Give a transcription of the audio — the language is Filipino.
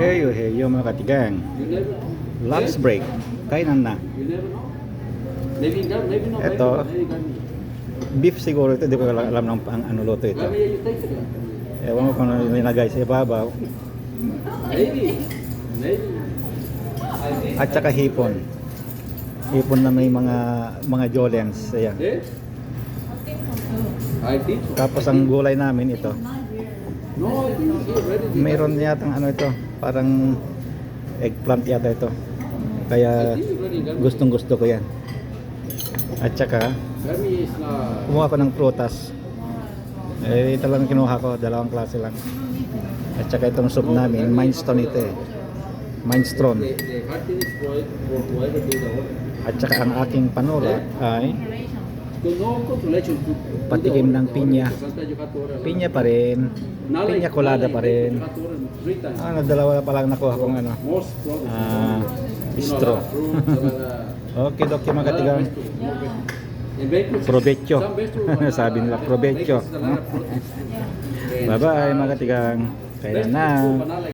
Heyo, heyo mga katigang. Lunch break. Kainan na. Ito. Beef siguro ito. Di ko alam ng ang ano luto ito. Ewan ko kung ano nilagay sa ibabaw. At saka hipon. Hipon na may mga mga jolens. Ayan. Tapos ang gulay namin ito. Mayroon yatang ano ito. Parang eggplant yata ito. Kaya gustong gusto ko yan. At saka kumuha ko ng prutas. Eh, ito lang kinuha ko, dalawang klase lang. At saka itong soup namin, mindstone ito eh. Mindstone. At saka ang aking panula ay Patikim ng pinya. Pinya pa rin. Pinya colada pa rin. You have to order three times. Ano, dalawa pa lang nakuha kong ano. Ah, of- Okay, Dok, yung mga katigang. Provecho. Sabi nila, provecho. Bye-bye, mga katigang. Kaya na.